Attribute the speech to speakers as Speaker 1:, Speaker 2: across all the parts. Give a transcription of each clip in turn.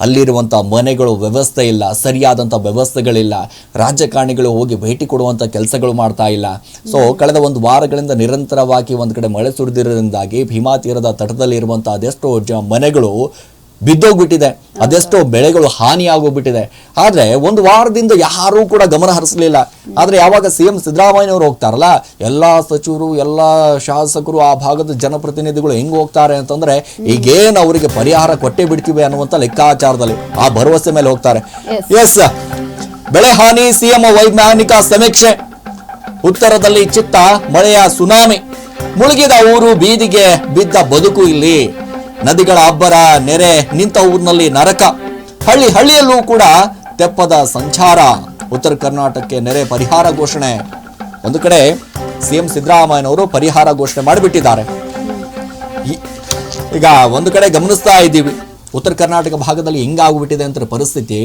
Speaker 1: ಅಲ್ಲಿರುವಂಥ ಮನೆಗಳು ವ್ಯವಸ್ಥೆ ಇಲ್ಲ ಸರಿಯಾದಂಥ ವ್ಯವಸ್ಥೆಗಳಿಲ್ಲ. ರಾಜಕಾರಣಿಗಳು ಹೋಗಿ ಭೇಟಿ ಕೊಡುವಂಥ ಕೆಲಸಗಳು ಮಾಡ್ತಾ ಇಲ್ಲ. ಸೊ ಕಳೆದ ಒಂದು ವಾರಗಳಿಂದ ನಿರಂತರವಾಗಿ ಒಂದು ಕಡೆ ಮಳೆ ಸುರಿದಿರೋದ್ರಿಂದಾಗಿ ಭೀಮಾ ತೀರದ ತಟದಲ್ಲಿ ಇರುವಂಥ ಅದೆಷ್ಟೋ ಜ ಮನೆಗಳು ಬಿದ್ದೋಗ್ಬಿಟ್ಟಿದೆ. ಅದೆಷ್ಟೋ ಬೆಳೆಗಳು ಹಾನಿಯಾಗೋಗ್ಬಿಟ್ಟಿದೆ. ಆದ್ರೆ ಒಂದು ವಾರದಿಂದ ಯಾರೂ ಕೂಡ ಗಮನ ಹರಿಸಲಿಲ್ಲ. ಆದ್ರೆ ಯಾವಾಗ ಸಿ ಎಂ ಸಿದ್ದರಾಮಯ್ಯನವರು ಹೋಗ್ತಾರಲ್ಲ ಎಲ್ಲಾ ಸಚಿವರು ಎಲ್ಲಾ ಶಾಸಕರು ಆ ಭಾಗದ ಜನಪ್ರತಿನಿಧಿಗಳು ಹೆಂಗ್ ಹೋಗ್ತಾರೆ ಅಂತಂದ್ರೆ ಈಗೇನು ಅವರಿಗೆ ಪರಿಹಾರ ಕೊಟ್ಟೇ ಬಿಡ್ತೀವಿ ಅನ್ನುವಂತ ಲೆಕ್ಕಾಚಾರದಲ್ಲಿ ಆ ಭರವಸೆ ಮೇಲೆ ಹೋಗ್ತಾರೆ. ಎಸ್ ಬೆಳೆ ಹಾನಿ ಸಿಎಂ ವೈಜ್ಞಾನಿಕ ಸಮೀಕ್ಷೆ. ಉತ್ತರದಲ್ಲಿ ಚಿತ್ತ ಮಳೆಯ ಸುನಾಮಿ. ಮುಳುಗಿದ ಊರು ಬೀದಿಗೆ ಬಿದ್ದ ಬದುಕು ಇಲ್ಲಿ. ನದಿಗಳ ಅಬ್ಬರ ನೆರೆ ನಿಂತ ಊರಿನಲ್ಲಿ ನರಕ. ಹಳ್ಳಿ ಹಳ್ಳಿಯಲ್ಲೂ ಕೂಡ ತೆಪ್ಪದ ಸಂಚಾರ. ಉತ್ತರ ಕರ್ನಾಟಕಕ್ಕೆ ನೆರೆ ಪರಿಹಾರ ಘೋಷಣೆ. ಒಂದು ಕಡೆ ಸಿಎಂ ಸಿದ್ದರಾಮಯ್ಯನವರು ಪರಿಹಾರ ಘೋಷಣೆ ಮಾಡಿಬಿಟ್ಟಿದ್ದಾರೆ. ಈಗ ಒಂದು ಕಡೆ ಗಮನಿಸ್ತಾ ಇದ್ದೀವಿ. ಉತ್ತರ ಕರ್ನಾಟಕ ಭಾಗದಲ್ಲಿ ಹೆಂಗಾಗ್ಬಿಟ್ಟಿದೆ ಅಂತ ಪರಿಸ್ಥಿತಿ.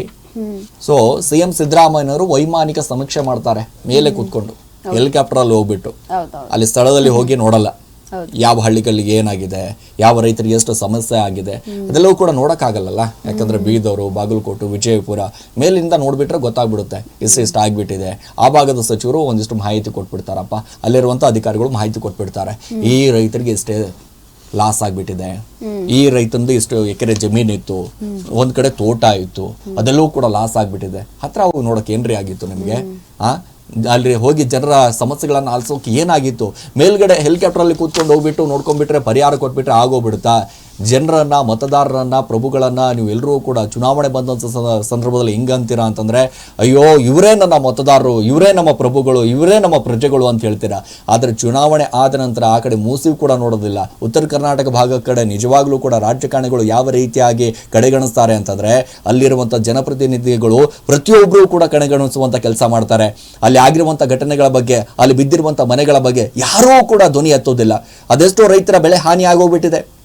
Speaker 1: ಸೊ ಸಿಎಂ ಸಿದ್ದರಾಮಯ್ಯನವರು ವೈಮಾನಿಕ ಸಮೀಕ್ಷೆ ಮಾಡ್ತಾರೆ ಮೇಲೆ ಕೂತ್ಕೊಂಡು. ಹೆಲಿಕಾಪ್ಟರ್ ಅಲ್ಲಿ ಹೋಗ್ಬಿಟ್ಟು. ಅಲ್ಲಿ ಸ್ಥಳದಲ್ಲಿ ಹೋಗಿ ನೋಡಲ್ಲ. ಯಾವ ಹಳ್ಳಿಗಳಿಗೆ ಏನಾಗಿದೆ ಯಾವ ರೈತರಿಗೆ ಎಷ್ಟು ಸಮಸ್ಯೆ ಆಗಿದೆ ಅದೆಲ್ಲವೂ ಕೂಡ ನೋಡೋಕ್ಕಾಗಲ್ಲ ಯಾಕಂದ್ರೆ ಬೀದರು ಬಾಗಲಕೋಟು ವಿಜಯಪುರ ಮೇಲಿಂದ ನೋಡ್ಬಿಟ್ರೆ ಗೊತ್ತಾಗ್ಬಿಡುತ್ತೆ. ಇಷ್ಟು ಇಷ್ಟ ಆಗ್ಬಿಟ್ಟಿದೆ. ಆ ಭಾಗದ ಸಚಿವರು ಒಂದಿಷ್ಟು ಮಾಹಿತಿ ಕೊಟ್ಬಿಡ್ತಾರಪ್ಪ. ಅಲ್ಲಿರುವಂತ ಅಧಿಕಾರಿಗಳು ಮಾಹಿತಿ ಕೊಟ್ಬಿಡ್ತಾರೆ. ಈ ರೈತರಿಗೆ ಇಷ್ಟೇ ಲಾಸ್ ಆಗ್ಬಿಟ್ಟಿದೆ. ಈ ರೈತಂದು ಇಷ್ಟು ಎಕರೆ ಜಮೀನಿತ್ತು ಒಂದ್ ಕಡೆ ತೋಟ ಇತ್ತು. ಅದೆಲ್ಲವೂ ಕೂಡ ಲಾಸ್ ಆಗ್ಬಿಟ್ಟಿದೆ. ಹತ್ರ ಹೋಗಿ ನೋಡಕ್ ಏನ್ರಿ ಆಗಿತ್ತು ನಿಮ್ಗೆ? ಆ? ಅಲ್ಲಿ ಹೋಗಿ ಜನರ ಸಮಸ್ಯೆಗಳನ್ನು ಆಲಿಸೋಕೆ ಏನಾಗಿತ್ತು? ಮೇಲ್ಗಡೆ ಹೆಲಿಕಾಪ್ಟರಲ್ಲಿ ಕೂತ್ಕೊಂಡು ಹೋಗ್ಬಿಟ್ಟು ನೋಡ್ಕೊಂಡ್ಬಿಟ್ರೆ ಪರಿಹಾರ ಕೊಟ್ಬಿಟ್ರೆ ಆಗೋಗ್ಬಿಡುತ್ತಾ? ಜನರನ್ನ, ಮತದಾರರನ್ನ, ಪ್ರಭುಗಳನ್ನ ನೀವು ಎಲ್ಲರೂ ಕೂಡ ಚುನಾವಣೆ ಬಂದಂತ ಸಂದರ್ಭದಲ್ಲಿ ಹಿಂಗಂತೀರಾ ಅಂತಂದ್ರೆ, ಅಯ್ಯೋ, ಇವರೇ ನನ್ನ ಮತದಾರರು, ಇವರೇ ನಮ್ಮ ಪ್ರಭುಗಳು, ಇವರೇ ನಮ್ಮ ಪ್ರಜೆಗಳು ಅಂತ ಹೇಳ್ತೀರಾ. ಆದ್ರೆ ಚುನಾವಣೆ ಆದ ನಂತರ ಆ ಕಡೆ ಮೂಸಿ ಕೂಡ ನೋಡೋದಿಲ್ಲ. ಉತ್ತರ ಕರ್ನಾಟಕ ಭಾಗದ ಕಡೆ ನಿಜವಾಗ್ಲೂ ಕೂಡ ರಾಜಕಾರಣಿಗಳು ಯಾವ ರೀತಿಯಾಗಿ ಕಡೆಗಣಿಸ್ತಾರೆ ಅಂತಂದ್ರೆ, ಅಲ್ಲಿರುವಂತ ಜನಪ್ರತಿನಿಧಿಗಳು ಪ್ರತಿಯೊಬ್ಬರೂ ಕೂಡ ಕಡೆಗಣಿಸುವಂತ ಕೆಲಸ ಮಾಡ್ತಾರೆ. ಅಲ್ಲಿ ಆಗಿರುವಂತ ಘಟನೆಗಳ ಬಗ್ಗೆ, ಅಲ್ಲಿ ಬಿದ್ದಿರುವಂಥ ಮನೆಗಳ ಬಗ್ಗೆ ಯಾರೂ ಕೂಡ ಧ್ವನಿ ಎತ್ತೋದಿಲ್ಲ. ಅದೆಷ್ಟೋ ರೈತರ ಬೆಳೆ ಹಾನಿ ಆಗೋಗ್ಬಿಟ್ಟಿದೆ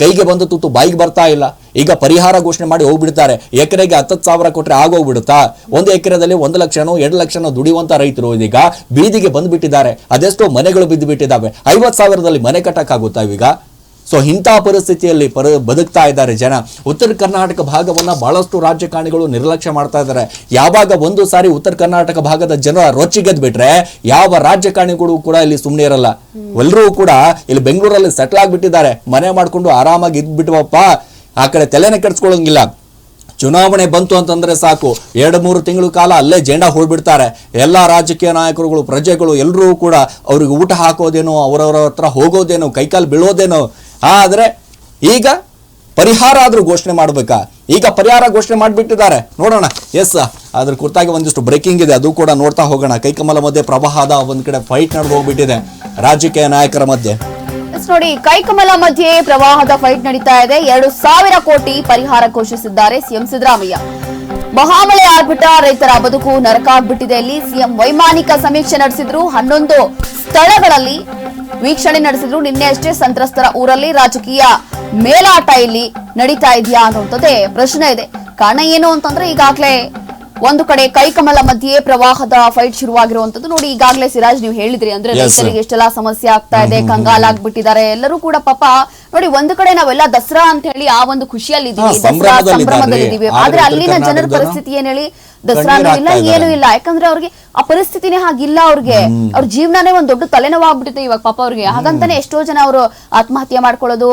Speaker 1: ಕೈಗೆ ಬಂದ ತುತ್ತು ಬಾಯಿಗೆ ಬರ್ತಾ ಇಲ್ಲ. ಈಗ ಪರಿಹಾರ ಘೋಷಣೆ ಮಾಡಿ ಹೋಗ್ಬಿಡ್ತಾರೆ. ಎಕರೆಗೆ ಹತ್ತತ್ತು ಸಾವಿರ ಕೊಟ್ರೆ ಆಗೋಗ್ಬಿಡುತ್ತಾ? ಒಂದು ಎಕರೆದಲ್ಲಿ ಒಂದು ಲಕ್ಷನೋ, ಎರಡು ಲಕ್ಷನೋ ದುಡಿಯುವಂತ ರೈತರು ಇದೀಗ ಬೀದಿಗೆ ಬಂದ್ಬಿಟ್ಟಿದ್ದಾರೆ. ಅದೆಷ್ಟೋ ಮನೆಗಳು ಬಿದ್ದು ಬಿಟ್ಟಿದ್ದಾವೆ ಐವತ್ ಸಾವಿರದಲ್ಲಿ ಮನೆ ಕಟ್ಟಕ್ಕಾಗುತ್ತಾ ಈಗ? ಸೊ ಇಂಥ ಪರಿಸ್ಥಿತಿಯಲ್ಲಿ ಪರ ಬದುಕ್ತಾ ಇದ್ದಾರೆ ಜನ. ಉತ್ತರ ಕರ್ನಾಟಕ ಭಾಗವನ್ನು ಬಹಳಷ್ಟು ರಾಜಕಾರಣಿಗಳು ನಿರ್ಲಕ್ಷ್ಯ ಮಾಡ್ತಾ ಇದ್ದಾರೆ. ಯಾವಾಗ ಒಂದು ಸಾರಿ ಉತ್ತರ ಕರ್ನಾಟಕ ಭಾಗದ ಜನ ರೊಚ್ಚಿಗೆದ್ ಬಿಟ್ರೆ ಯಾವ ರಾಜಕಾರಣಿಗಳು ಕೂಡ ಇಲ್ಲಿ ಸುಮ್ಮನೆ ಇರಲ್ಲ. ಎಲ್ಲರೂ ಕೂಡ ಇಲ್ಲಿ ಬೆಂಗಳೂರಲ್ಲಿ ಸೆಟ್ಲ್ ಆಗಿಬಿಟ್ಟಿದ್ದಾರೆ. ಮನೆ ಮಾಡಿಕೊಂಡು ಆರಾಮಾಗಿ ಇದ್ಬಿಟ್ವಪ್ಪ. ಆ ಕಡೆ ತಲೆನೇ ಕೆಡಿಸ್ಕೊಳ್ಳೋಂಗಿಲ್ಲ. ಚುನಾವಣೆ ಬಂತು ಅಂತಂದ್ರೆ ಸಾಕು. ಎರಡು, ಮೂರು ತಿಂಗಳು ಕಾಲ ಅಲ್ಲೇ ಜೆಂಡಾ ಹೋಗ್ಬಿಡ್ತಾರೆ ಎಲ್ಲ ರಾಜಕೀಯ ನಾಯಕರುಗಳು, ಪ್ರಜೆಗಳು ಎಲ್ಲರೂ ಕೂಡ ಅವ್ರಿಗೆ ಊಟ ಹಾಕೋದೇನೋ, ಅವರವರ ಹತ್ರ ಹೋಗೋದೇನೋ, ಕೈಕಾಲು ಬೀಳೋದೇನೋ ಆದ್ರೆ ಈಗ ಪರಿಹಾರ ಆದರೂ ಘೋಷಣೆ ಮಾಡಬೇಕಾ? ಈಗ ಪರಿಹಾರ ಘೋಷಣೆ ಮಾಡಿಬಿಟ್ಟಿದ್ದಾರೆ. ನೋಡೋಣ. ಎಸ್ ಅದ್ರ ಕುರಿತಾಗಿ ಒಂದಿಷ್ಟು ಬ್ರೇಕಿಂಗ್ ಇದೆ. ಅದು ಕೂಡ ನೋಡ್ತಾ ಹೋಗೋಣ. ಕೈಕಮಲ ಮಧ್ಯೆ ಪ್ರವಾಹದ ಒಂದ್ ಕಡೆ ಫೈಟ್ ನಡೆದು ಹೋಗ್ಬಿಟ್ಟಿದೆ. ರಾಜಕೀಯ ನಾಯಕರ ಮಧ್ಯೆ.
Speaker 2: ನೋಡಿ, ಕೈಕಮಲ ಮಧ್ಯೆ ಪ್ರವಾಹದ ಫೈಟ್ ನಡೀತಾ ಇದೆ. ಎರಡು ಸಾವಿರ ಕೋಟಿ ಪರಿಹಾರ ಘೋಷಿಸಿದ್ದಾರೆ ಸಿಎಂ ಸಿದ್ದರಾಮಯ್ಯ. ಮಹಾಮಳೆ ಆಗ್ಬಿಟ್ಟ, ರೈತರ ಬದುಕು ನರಕ ಆಗ್ಬಿಟ್ಟಿದೆ ಇಲ್ಲಿ ಸಿಎಂ ವೈಮಾನಿಕ ಸಮೀಕ್ಷೆ ನಡೆಸಿದ್ರು. ಹನ್ನೊಂದು ಸ್ಥಳಗಳಲ್ಲಿ ವೀಕ್ಷಣೆ ನಡೆಸಿದ್ರು. ನಿನ್ನೆ ಅಷ್ಟೇ ಸಂತ್ರಸ್ತರ ಊರಲ್ಲಿ ರಾಜಕೀಯ ಮೇಲಾಟ ಇಲ್ಲಿ ನಡೀತಾ ಇದೆಯಾ ಅನ್ನುವಂಥದ್ದೇ ಪ್ರಶ್ನೆ ಇದೆ. ಕಾರಣ ಏನು ಅಂತಂದ್ರೆ ಈಗಾಗಲೇ ಒಂದು ಕಡೆ ಕೈಕಮಲ ಮಧ್ಯೆ ಪ್ರವಾಹದ ಫೈಟ್ ಶುರುವಾಗಿರುವಂತದ್ದು ನೋಡಿ ಈಗಾಗಲೇ ಸಿರಾಜ್ ನೀವು ಹೇಳಿದ್ರಿ ಅಂದ್ರೆ. ರೈತರಿಗೆ ಎಷ್ಟೆಲ್ಲ ಸಮಸ್ಯೆ ಆಗ್ತಾ ಇದೆ ಕಂಗಾಲಾಗ್ಬಿಟ್ಟಿದ್ದಾರೆ. ಎಲ್ಲರೂ ಕೂಡ ಪಾಪ ನೋಡಿ ಒಂದು ಕಡೆ ನಾವೆಲ್ಲ ದಸರಾ ಅಂತ ಹೇಳಿ ಆ ಒಂದು ಖುಷಿಯಲ್ಲಿ ಇದೀವಿ ಸಂಭ್ರಮದಲ್ಲಿದ್ದೀವಿ.
Speaker 1: ಆದ್ರೆ
Speaker 2: ಅಲ್ಲಿನ ಜನರ ಪರಿಸ್ಥಿತಿ ಏನ್ ಹೇಳಿ?
Speaker 1: ದಸರಾ
Speaker 2: ಇಲ್ಲ ಏನು. ಇಲ್ಲ. ಯಾಕಂದ್ರೆ ಅವ್ರಿಗೆ ಆ ಪರಿಸ್ಥಿತಿನೇ ಹಾಗಿಲ್ಲ ಅವ್ರಿಗೆ. ಅವ್ರ ಜೀವನನೇ ಒಂದ್ ದೊಡ್ಡ ತಲೆನೋವಾಗ್ಬಿಟ್ಟಿದೆ ಇವಾಗ ಪಾಪ ಅವ್ರಿಗೆ. ಹಾಗಂತಾನೆ ಎಷ್ಟೋ ಜನ ಅವರು ಆತ್ಮಹತ್ಯೆ ಮಾಡ್ಕೊಳ್ಳೋದು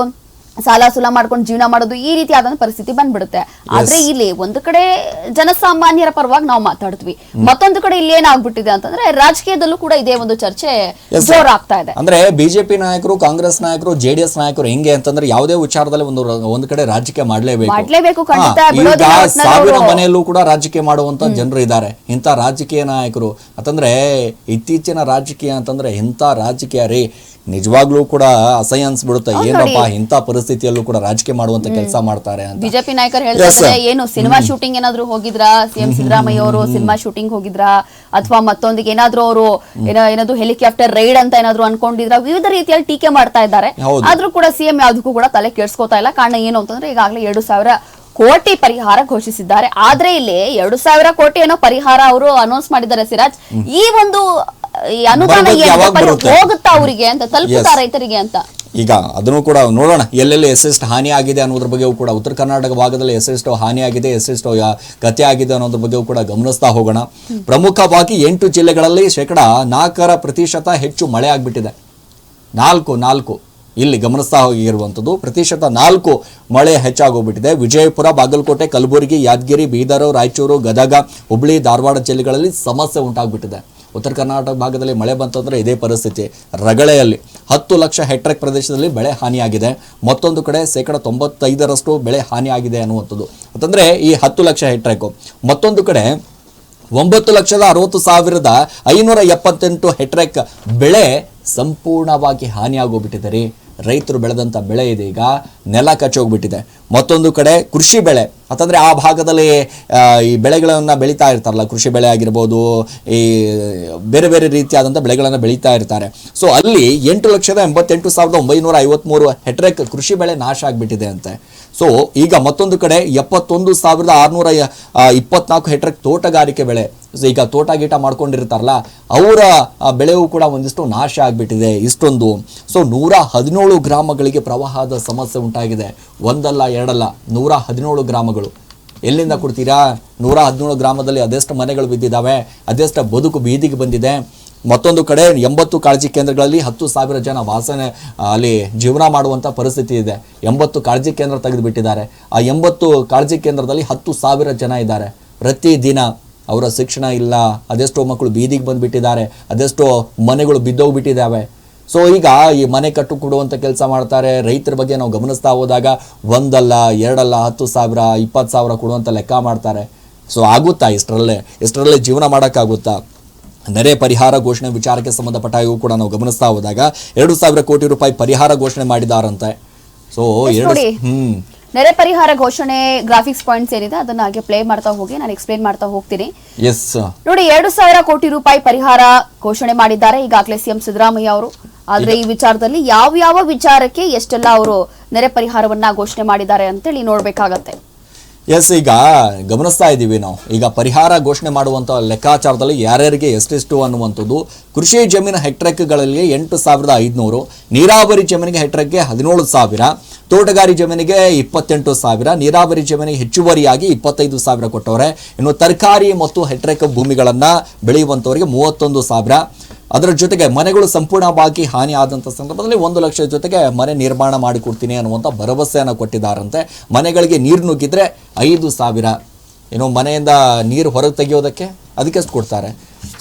Speaker 2: ಸಾಲ ಸುಲ ಮಾಡ್ಕೊಂಡು ಜೀವನ ಮಾಡೋದು ಈ ರೀತಿ ಆದಂತ ಪರಿಸ್ಥಿತಿ ಬಂದ್ಬಿಡುತ್ತೆ. ಆದ್ರೆ ಇಲ್ಲಿ ಒಂದು ಕಡೆ ಜನಸಾಮಾನ್ಯರ ಪರವಾಗಿ ನಾವು ಮಾತಾಡ್ತೀವಿ ಮತ್ತೊಂದು ಕಡೆ ಇಲ್ಲಿ ಏನಾಗ್ಬಿಟ್ಟಿದೆ ಅಂತಂದ್ರೆ ರಾಜಕೀಯದಲ್ಲೂ ಕೂಡ ಇದೇ ಒಂದು ಚರ್ಚೆ. ಜೋರಾಗ್ತಾ ಇದೆ.
Speaker 1: ಅಂದ್ರೆ ಬಿಜೆಪಿ ನಾಯಕರು ಕಾಂಗ್ರೆಸ್ ನಾಯಕರು ಜೆಡಿಎಸ್ ನಾಯಕರು ಹೆಂಗೆ ಅಂತಂದ್ರೆ ಯಾವುದೇ ವಿಚಾರದಲ್ಲಿ ಒಂದು ಒಂದು ಕಡೆ ರಾಜಕೀಯ ಮಾಡ್ಲೇಬೇಕು.
Speaker 2: ಮಾಡ್ಲೇಬೇಕು, ಸಾವಿನ
Speaker 1: ಮನೆಯಲ್ಲೂ ಕೂಡ ರಾಜಕೀಯ ಮಾಡುವಂತ ಜನರು ಇದ್ದಾರೆ. ಇಂಥ ರಾಜಕೀಯ ನಾಯಕರು. ಅಂತಂದ್ರೆ ಇತ್ತೀಚಿನ ರಾಜಕೀಯ ಅಂತಂದ್ರೆ ಇಂಥ ರಾಜಕೀಯ ರೀ. ನಿಜವಾಗ್ಲೂ ಕೂಡ ಅಸಹ್ಯ ಅನ್ಸ್ಬಿಡುತ್ತೆ. ಏನಪ್ಪಾ ಇಂಥ ಪರಿಸ್ಥಿತಿ ಪರಿಸ್ಥಿತಿಯಲ್ಲೂ ಕೂಡ ರಾಜಕೀಯ ಮಾಡುವಂತ ಕೆಲಸ ಮಾಡ್ತಾರೆ ಅಂತ.
Speaker 2: ಬಿಜೆಪಿ ನಾಯಕರು ಹೇಳ್ತಾ
Speaker 1: Yes, sir.
Speaker 2: ಇದ್ದಾರೆ ಏನು ಸಿನಿಮಾ ಶೂಟಿಂಗ್ ಏನಾದ್ರು ಹೋಗಿದ್ರಾ? ಸಿಎಂ ಸಿದ್ದರಾಮಯ್ಯ ಅವರು ಸಿನಿಮಾ ಶೂಟಿಂಗ್ ಹೋಗಿದ್ರಾ? ಅಥವಾ ಮತ್ತೊಂದಿಗೆ ಏನಾದ್ರೂ ಅವರು ಏನಾದ್ರು ಹೆಲಿಕಾಪ್ಟರ್ ರೈಡ್ ಅಂತ ಏನಾದ್ರು ಅನ್ಕೊಂಡಿದ್ರ? ವಿವಿಧ ರೀತಿಯಲ್ಲಿ ಟೀಕೆ ಮಾಡ್ತಾ ಇದ್ದಾರೆ. ಆದ್ರೂ ಕೂಡ ಸಿಎಂ ಯಾವ್ದಕ್ಕೂ ಕೂಡ ತಲೆ ಕೆಡ್ಸ್ಕೊತಾ ಇಲ್ಲ. ಕಾರಣ ಏನು ಅಂತಂದ್ರೆ ಈಗಾಗಲೇ ಎರಡು ಸಾವಿರ ಕೋಟಿ ಪರಿಹಾರ ಘೋಷಿಸಿದ್ದಾರೆ. ಆದ್ರೆ ಇಲ್ಲಿ ಎರಡು ಸಾವಿರ ಕೋಟಿ ಏನೋ ಪರಿಹಾರ ಅವರು ಅನೌನ್ಸ್ ಮಾಡಿದ್ದಾರೆ ಸಿರಾಜ್. ಈ ಒಂದು ಅನುದಾನ ಹೋಗುತ್ತಾ ಅವರಿಗೆ ಅಂತ ತಲುಪುತ್ತಾ ರೈತರಿಗೆ ಅಂತ?
Speaker 1: ಈಗ ಅದನ್ನು ಕೂಡ ನೋಡೋಣ. ಎಲ್ಲೆಲ್ಲಿ ಎಷ್ಟೆಷ್ಟು ಹಾನಿ ಆಗಿದೆ ಅನ್ನೋದ್ರ ಬಗ್ಗೆಯೂ ಕೂಡ ಉತ್ತರ ಕರ್ನಾಟಕ ಭಾಗದಲ್ಲಿ ಆಗಿದೆ ಎಸ್ ಯಾ- ಗತಿ ಆಗಿದೆ ಅನ್ನೋದ್ರ ಬಗ್ಗೆಯೂ ಕೂಡ ಗಮನಿಸ್ತಾ ಹೋಗೋಣ. ಪ್ರಮುಖವಾಗಿ ಎಂಟು ಜಿಲ್ಲೆಗಳಲ್ಲಿ ಶೇಕಡ ನಾಲ್ಕರ ಪ್ರತಿಶತ ಹೆಚ್ಚು ಮಳೆ ಆಗಿಬಿಟ್ಟಿದೆ. ನಾಲ್ಕು ನಾಲ್ಕು. ಇಲ್ಲಿ ಗಮನಿಸ್ತಾ ಹೋಗಿರುವಂಥದ್ದು, ಪ್ರತಿಶತ ನಾಲ್ಕು ಮಳೆ ಹೆಚ್ಚಾಗೋಗ್ಬಿಟ್ಟಿದೆ. ವಿಜಯಪುರ, ಬಾಗಲಕೋಟೆ, ಕಲಬುರಗಿ, ಯಾದಗಿರಿ, ಬೀದರ್, ರಾಯಚೂರು, ಗದಗ, ಹುಬ್ಳಿ, ಧಾರವಾಡ ಜಿಲ್ಲೆಗಳಲ್ಲಿ ಸಮಸ್ಯೆ ಉಂಟಾಗ್ಬಿಟ್ಟಿದೆ. ಉತ್ತರ ಕರ್ನಾಟಕ ಭಾಗದಲ್ಲಿ ಮಳೆ ಬಂತು ಅಂದರೆ ಇದೇ ಪರಿಸ್ಥಿತಿ. ರಗಳೆಯಲ್ಲಿ ಹತ್ತು ಲಕ್ಷ ಹೆಕ್ಟೇರ್ ಪ್ರದೇಶದಲ್ಲಿ ಬೆಳೆ ಹಾನಿಯಾಗಿದೆ. ಮತ್ತೊಂದು ಕಡೆ ಶೇಕಡ ತೊಂಬತ್ತೈದರಷ್ಟು ಬೆಳೆ ಹಾನಿಯಾಗಿದೆ ಅನ್ನುವಂಥದ್ದು. ಅಂತಂದರೆ ಈ ಹತ್ತು ಲಕ್ಷ ಹೆಕ್ಟೇರ್ಗೂ. ಮತ್ತೊಂದು ಕಡೆ ಒಂಬತ್ತು ಲಕ್ಷದ ಅರವತ್ತು ಸಾವಿರದ ಐನೂರ ಎಪ್ಪತ್ತೆಂಟು ಹೆಕ್ಟೇರ್ ಬೆಳೆ ಸಂಪೂರ್ಣವಾಗಿ ಹಾನಿಯಾಗೋಗ್ಬಿಟ್ಟಿದೆ ರೀ. ರೈತರು ಬೆಳೆದಂಥ ಬೆಳೆ ಇದೆ. ಈಗ ನೆಲ ಕಚ್ಚೋಗ್ಬಿಟ್ಟಿದೆ ಮತ್ತೊಂದು ಕಡೆ ಕೃಷಿ ಬೆಳೆ. ಅಂತಂದರೆ ಆ ಭಾಗದಲ್ಲಿ ಈ ಬೆಳೆಗಳನ್ನು ಬೆಳೀತಾ ಇರ್ತಾರಲ್ಲ. ಕೃಷಿ ಬೆಳೆ ಆಗಿರ್ಬೋದು, ಈ ಬೇರೆ ಬೇರೆ ರೀತಿಯಾದಂಥ ಬೆಳೆಗಳನ್ನು ಬೆಳೀತಾ ಇರ್ತಾರೆ. ಸೊ ಅಲ್ಲಿ ಎಂಟು ಲಕ್ಷದ ಎಂಬತ್ತೆಂಟು ಸಾವಿರದ ಒಂಬೈನೂರ ಐವತ್ತ್ಮೂರು ಹೆಕ್ಟೇರ್ ಕೃಷಿ ಬೆಳೆ ನಾಶ ಆಗಿಬಿಟ್ಟಿದೆ ಅಂತೆ. ಸೊ ಈಗ ಮತ್ತೊಂದು ಕಡೆ ಎಪ್ಪತ್ತೊಂದು ಸಾವಿರದ ಆರುನೂರ ಇಪ್ಪತ್ನಾಲ್ಕು ಹೆಕ್ಟರ್ ತೋಟಗಾರಿಕೆ ಬೆಳೆ. ಈಗ ತೋಟ ಗೀಟ ಮಾಡ್ಕೊಂಡಿರ್ತಾರಲ್ಲ, ಅವರ ಬೆಳೆವು ಕೂಡ ಒಂದಿಷ್ಟು ನಾಶ ಆಗಿಬಿಟ್ಟಿದೆ ಇಷ್ಟೊಂದು. ಸೊ ನೂರ ಹದಿನೇಳು ಗ್ರಾಮಗಳಿಗೆ ಪ್ರವಾಹದ ಸಮಸ್ಯೆ ಉಂಟಾಗಿದೆ. ಒಂದಲ್ಲ, ಎರಡಲ್ಲ, ನೂರ ಹದಿನೇಳು ಗ್ರಾಮಗಳು. ಎಲ್ಲಿಂದ ಕೊಡ್ತೀರಾ? ನೂರ ಹದಿನೇಳು ಗ್ರಾಮದಲ್ಲಿ ಅದೆಷ್ಟು ಮನೆಗಳು ಬಿದ್ದಿದ್ದಾವೆ? ಅದೆಷ್ಟು ಬದುಕು ಬೀದಿಗೆ ಬಂದಿದೆ? ಮತ್ತೊಂದು ಕಡೆ ಎಂಬತ್ತು ಕಾಳಜಿ ಕೇಂದ್ರಗಳಲ್ಲಿ ಹತ್ತು ಸಾವಿರ ಜನ ವಾಸನೆ ಅಲ್ಲಿ ಜೀವನ ಮಾಡುವಂಥ ಪರಿಸ್ಥಿತಿ ಇದೆ. ಎಂಬತ್ತು ಕಾಳಜಿ ಕೇಂದ್ರ ತೆಗೆದುಬಿಟ್ಟಿದ್ದಾರೆ. ಆ ಎಂಬತ್ತು ಕಾಳಜಿ ಕೇಂದ್ರದಲ್ಲಿ ಹತ್ತು ಸಾವಿರ ಜನ ಇದ್ದಾರೆ. ಪ್ರತಿದಿನ ಅವರ ಶಿಕ್ಷಣ ಇಲ್ಲ, ಅದೆಷ್ಟೋ ಮಕ್ಕಳು ಬೀದಿಗೆ ಬಂದುಬಿಟ್ಟಿದ್ದಾರೆ, ಅದೆಷ್ಟೋ ಮನೆಗಳು ಬಿದ್ದೋಗ್ಬಿಟ್ಟಿದ್ದಾವೆ. ಸೊ ಈಗ ಈ ಮನೆ ಕಟ್ಟು ಕೊಡುವಂಥ ಕೆಲಸ ಮಾಡ್ತಾರೆ. ರೈತರ ಬಗ್ಗೆ ನಾವು ಗಮನಿಸ್ತಾ ಹೋದಾಗ ಒಂದಲ್ಲ, ಎರಡಲ್ಲ, ಹತ್ತು ಸಾವಿರ, ಇಪ್ಪತ್ತು ಸಾವಿರ ಕೊಡುವಂಥ ಲೆಕ್ಕ ಮಾಡ್ತಾರೆ. ಸೊ ಆಗುತ್ತಾ ಇಷ್ಟರಲ್ಲೇ? ಇಷ್ಟರಲ್ಲೇ ಜೀವನ ಮಾಡೋಕ್ಕಾಗುತ್ತಾ? ನೆರೆ ಪರಿಹಾರ ಘೋಷಣೆ ವಿಚಾರಕ್ಕೆ ಸಂಬಂಧಪಟ್ಟ ಇವು ಕೂಡ ನಾವು ಗಮನಿಸ್ತಾ ಹೋದಾಗ ಎರಡು ಸಾವಿರ ಕೋಟಿ ರೂಪಾಯಿ ಪರಿಹಾರ ಘೋಷಣೆ ಮಾಡಿದಾರಂತೆ. ಸೊ ಎರಡು. ಹ್ಮ್.
Speaker 2: ನೆರೆ ಪರಿಹಾರ ಘೋಷಣೆ ಗ್ರಾಫಿಕ್ಸ್ ಪಾಯಿಂಟ್ಸ್ ಏನಿದೆ ಅದನ್ನ ಹಾಗೆ ಪ್ಲೇ ಮಾಡ್ತಾ ಹೋಗಿ ನಾನು ಎಕ್ಸ್ಪ್ಲೇನ್ ಮಾಡ್ತಾ ಹೋಗ್ತೀನಿ.
Speaker 1: ಎಸ್
Speaker 2: ನೋಡಿ ಎರಡು ಸಾವಿರ ಕೋಟಿ ರೂಪಾಯಿ ಪರಿಹಾರ ಘೋಷಣೆ ಮಾಡಿದ್ದಾರೆ ಈಗಾಗಲೇ ಸಿಎಂ ಸಿದ್ದರಾಮಯ್ಯ ಅವರು. ಆದ್ರೆ ಈ ವಿಚಾರದಲ್ಲಿ ಯಾವ ಯಾವ ವಿಚಾರಕ್ಕೆ ಎಷ್ಟೆಲ್ಲ ಅವರು ನೆರೆ ಪರಿಹಾರವನ್ನ ಘೋಷಣೆ ಮಾಡಿದ್ದಾರೆ ಅಂತೇಳಿ ನೋಡ್ಬೇಕಾಗತ್ತೆ.
Speaker 1: ಎಸ್ ಈಗ ಗಮನಿಸ್ತಾ ಇದ್ದೀವಿ ನಾವು. ಈಗ ಪರಿಹಾರ ಘೋಷಣೆ ಮಾಡುವಂಥ ಲೆಕ್ಕಾಚಾರದಲ್ಲಿ ಯಾರ್ಯಾರಿಗೆ ಎಷ್ಟೆಷ್ಟು ಅನ್ನುವಂಥದ್ದು, ಕೃಷಿ ಜಮೀನು ಹೆಕ್ಟ್ರೆಕ್ಗಳಲ್ಲಿ ಎಂಟು ಸಾವಿರದ ಐದುನೂರು, ನೀರಾವರಿ ಜಮೀನಿಗೆ ಹೆಕ್ಟ್ರೆಕ್ಗೆ ಹದಿನೇಳು ಸಾವಿರ, ತೋಟಗಾರಿ ಜಮೀನಿಗೆ ಇಪ್ಪತ್ತೆಂಟು ಸಾವಿರ, ನೀರಾವರಿ ಜಮೀನಿಗೆ ಹೆಚ್ಚುವರಿಯಾಗಿ ಇಪ್ಪತ್ತೈದು ಸಾವಿರ ಕೊಟ್ಟವರೆ. ಇನ್ನು ತರಕಾರಿ ಮತ್ತು ಹೆಟ್ರೆಕ್ ಭೂಮಿಗಳನ್ನು ಬೆಳೆಯುವಂಥವರಿಗೆ ಮೂವತ್ತೊಂದು ಸಾವಿರ. ಅದರ ಜೊತೆಗೆ ಮನೆಗಳು ಸಂಪೂರ್ಣವಾಗಿ ಹಾನಿ ಆದಂಥ ಸಂದರ್ಭದಲ್ಲಿ ಒಂದು ಲಕ್ಷ ಜೊತೆಗೆ ಮನೆ ನಿರ್ಮಾಣ ಮಾಡಿಕೊಡ್ತೀನಿ ಅನ್ನುವಂಥ ಭರವಸೆಯನ್ನು ಕೊಟ್ಟಿದ್ದಾರಂತೆ. ಮನೆಗಳಿಗೆ ನೀರು ನುಗ್ಗಿದ್ರೆ ಐದು ಸಾವಿರ. ಏನೋ ಮನೆಯಿಂದ ನೀರು ಹೊರಗೆ ತೆಗೆಯೋದಕ್ಕೆ ಅದಕ್ಕೆ ಎಷ್ಟು ಕೊಡ್ತಾರೆ.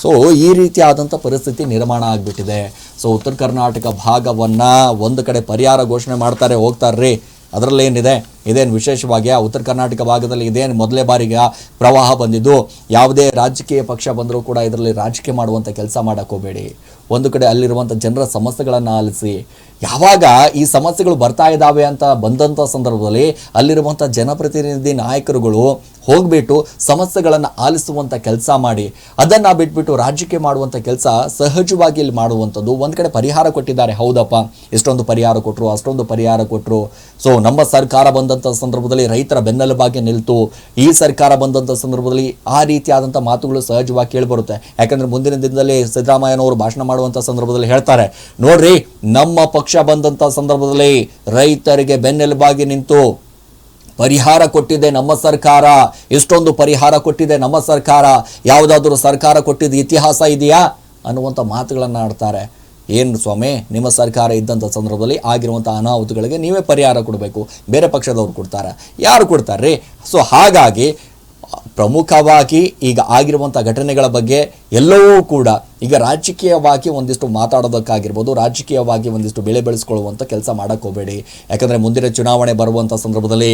Speaker 1: ಸೊ ಈ ರೀತಿಯಾದಂಥ ಪರಿಸ್ಥಿತಿ ನಿರ್ಮಾಣ ಆಗಿಬಿಟ್ಟಿದೆ. ಸೊ ಉತ್ತರ ಕರ್ನಾಟಕ ಭಾಗವನ್ನು ಒಂದು ಕಡೆ ಪರಿಹಾರ ಘೋಷಣೆ ಮಾಡ್ತಾರೆ, ಹೋಗ್ತಾರ್ರಿ. ಅದರಲ್ಲೇನಿದೆ ಇದೇನು ವಿಶೇಷವಾಗಿ ಆ ಉತ್ತರ ಕರ್ನಾಟಕ ಭಾಗದಲ್ಲಿ ಇದೇನು ಮೊದಲೇ ಬಾರಿಗೆ ಪ್ರವಾಹ ಬಂದಿದ್ದು? ಯಾವುದೇ ರಾಜಕೀಯ ಪಕ್ಷ ಬಂದರೂ ಕೂಡ ಇದರಲ್ಲಿ ರಾಜಕೀಯ ಮಾಡುವಂಥ ಕೆಲಸ ಮಾಡೋಕ್ಕೋಬೇಡಿ ಒಂದು ಕಡೆ ಅಲ್ಲಿರುವಂಥ ಜನರ ಸಮಸ್ಯೆಗಳನ್ನು ಆಲಿಸಿ. ಯಾವಾಗ ಈ ಸಮಸ್ಯೆಗಳು ಬರ್ತಾ ಇದ್ದಾವೆ ಅಂತ ಬಂದಂಥ ಸಂದರ್ಭದಲ್ಲಿ ಅಲ್ಲಿರುವಂಥ ಜನಪ್ರತಿನಿಧಿ ನಾಯಕರುಗಳು ಹೋಗ್ಬಿಟ್ಟು ಸಮಸ್ಯೆಗಳನ್ನು ಆಲಿಸುವಂಥ ಕೆಲಸ ಮಾಡಿ, ಅದನ್ನು ಬಿಟ್ಬಿಟ್ಟು ರಾಜಕೀಯ ಮಾಡುವಂಥ ಕೆಲಸ ಸಹಜವಾಗಿ ಇಲ್ಲಿ ಮಾಡುವಂಥದ್ದು. ಒಂದು ಕಡೆ ಪರಿಹಾರ ಕೊಟ್ಟಿದ್ದಾರೆ, ಹೌದಪ್ಪ. ಎಷ್ಟೊಂದು ಪರಿಹಾರ ಕೊಟ್ಟರು ಅಷ್ಟೊಂದು ಪರಿಹಾರ ಕೊಟ್ಟರು ಸೊ ನಮ್ಮ ಸರ್ಕಾರ ಬಂದಂಥ ಸಂದರ್ಭದಲ್ಲಿ ರೈತರ ಬೆನ್ನೆಲುಬಾಗಿ ನಿಲ್ತು. ಈ ಸರ್ಕಾರ ಬಂದಂಥ ಸಂದರ್ಭದಲ್ಲಿ ಆ ರೀತಿಯಾದಂಥ ಮಾತುಗಳು ಸಹಜವಾಗಿ ಕೇಳಿಬರುತ್ತೆ. ಯಾಕಂದರೆ ಮುಂದಿನ ದಿನದಲ್ಲಿ ಸಿದ್ದರಾಮಯ್ಯನವರು ಭಾಷಣ ಮಾಡುವಂಥ ಸಂದರ್ಭದಲ್ಲಿ ಹೇಳ್ತಾರೆ, ನೋಡ್ರಿ, ನಮ್ಮ ಪಕ್ಷ ಬಂದಂಥ ಸಂದರ್ಭದಲ್ಲಿ ರೈತರಿಗೆ ಬೆನ್ನೆಲುಬಾಗಿ ನಿಂತು ಪರಿಹಾರ ಕೊಟ್ಟಿದೆ ನಮ್ಮ ಸರ್ಕಾರ? ಎಷ್ಟೊಂದು ಪರಿಹಾರ ಕೊಟ್ಟಿದೆ ನಮ್ಮ ಸರ್ಕಾರ? ಯಾವುದಾದ್ರೂ ಸರ್ಕಾರ ಕೊಟ್ಟಿದ್ದ ಇತಿಹಾಸ ಇದೆಯಾ? ಅನ್ನುವಂಥ ಮಾತುಗಳನ್ನು ಆಡ್ತಾರೆ. ಏನು ಸ್ವಾಮಿ, ನಿಮ್ಮ ಸರ್ಕಾರ ಇದ್ದಂಥ ಸಂದರ್ಭದಲ್ಲಿ ಆಗಿರುವಂಥ ಅನಾಹುತಗಳಿಗೆ ನೀವೇ ಪರಿಹಾರ ಕೊಡಬೇಕು. ಬೇರೆ ಪಕ್ಷದವ್ರು ಕೊಡ್ತಾರೆ. ಯಾರು ಕೊಡ್ತಾರೆ ಸೊ ಹಾಗಾಗಿ ಪ್ರಮುಖವಾಗಿ ಈಗ ಆಗಿರುವಂಥ ಘಟನೆಗಳ ಬಗ್ಗೆ ಎಲ್ಲವೂ ಕೂಡ ಈಗ ರಾಜಕೀಯವಾಗಿ ಒಂದಿಷ್ಟು ಮಾತಾಡೋದಕ್ಕಾಗಿರ್ಬೋದು, ರಾಜಕೀಯವಾಗಿ ಒಂದಿಷ್ಟು ಬೆಳೆ ಬೆಳೆಸ್ಕೊಳ್ಳುವಂಥ ಕೆಲಸ ಮಾಡೋಕ್ಕೆ ಹೋಗಬೇಡಿ. ಯಾಕಂದರೆ ಮುಂದಿನ ಚುನಾವಣೆ ಬರುವಂಥ ಸಂದರ್ಭದಲ್ಲಿ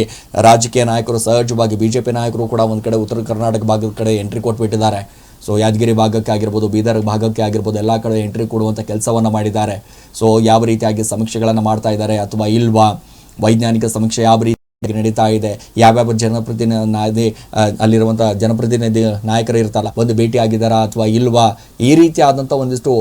Speaker 1: ರಾಜಕೀಯ ನಾಯಕರು ಸಹಜವಾಗಿ ಬಿ ಜೆ ನಾಯಕರು ಕೂಡ ಒಂದು ಕಡೆ ಉತ್ತರ ಕರ್ನಾಟಕ ಭಾಗದ ಕಡೆ ಎಂಟ್ರಿ ಕೊಟ್ಬಿಟ್ಟಿದ್ದಾರೆ. ಸೊ ಯಾದಗಿರಿ ಭಾಗಕ್ಕೆ ಆಗಿರ್ಬೋದು, ಬೀದರ್ ಭಾಗಕ್ಕೆ ಆಗಿರ್ಬೋದು, ಎಲ್ಲ ಕಡೆ ಎಂಟ್ರಿ ಕೊಡುವಂಥ ಕೆಲಸವನ್ನು ಮಾಡಿದ್ದಾರೆ. ಸೊ ಯಾವ ರೀತಿಯಾಗಿ ಸಮೀಕ್ಷೆಗಳನ್ನು ಮಾಡ್ತಾ ಇದ್ದಾರೆ ಅಥವಾ ಇಲ್ವಾ? ವೈಜ್ಞಾನಿಕ ಸಮೀಕ್ಷೆ ಯಾವ ರೀತಿ ನಡೀತಾ ಇದೆ. ಯಾವ್ಯಾವ ಜನಪ್ರತಿನಿಧಿ ಅಲ್ಲಿರುವಂತಹ ಜನಪ್ರತಿನಿಧಿ ನಾಯಕರು ಇರ್ತಲ್ಲ ಒಂದು ಭೇಟಿ ಆಗಿದ್ದಾರಾ ಅಥವಾ ಇಲ್ವಾ? ಈ ರೀತಿ ಆದಂಥ ಒಂದಿಷ್ಟು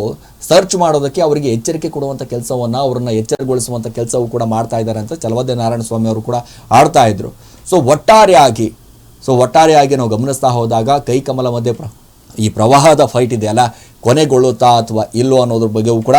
Speaker 1: ಸರ್ಚ್ ಮಾಡೋದಕ್ಕೆ ಅವರಿಗೆ ಎಚ್ಚರಿಕೆ ಕೊಡುವಂಥ ಕೆಲಸವನ್ನು, ಅವ್ರನ್ನ ಎಚ್ಚರಗೊಳಿಸುವಂಥ ಕೆಲಸವೂ ಕೂಡ ಮಾಡ್ತಾ ಇದ್ದಾರೆ ಅಂತ ಚಲವದ್ದೆ ನಾರಾಯಣ ಸ್ವಾಮಿ ಅವರು ಕೂಡ ಆಡ್ತಾ ಇದ್ರು. ಸೊ ಒಟ್ಟಾರೆಯಾಗಿ ಸೊ ಒಟ್ಟಾರೆಯಾಗಿ ನಾವು ಗಮನಿಸ್ತಾ ಹೋದಾಗ ಕೈ ಕಮಲ ಮಧ್ಯೆ ಈ ಪ್ರವಾಹದ ಫೈಟ್ ಇದೆಯಲ್ಲ, ಕೊನೆಗೊಳ್ಳುತ್ತಾ ಅಥವಾ ಇಲ್ಲೋ ಅನ್ನೋದ್ರ ಬಗ್ಗೆಯೂ ಕೂಡ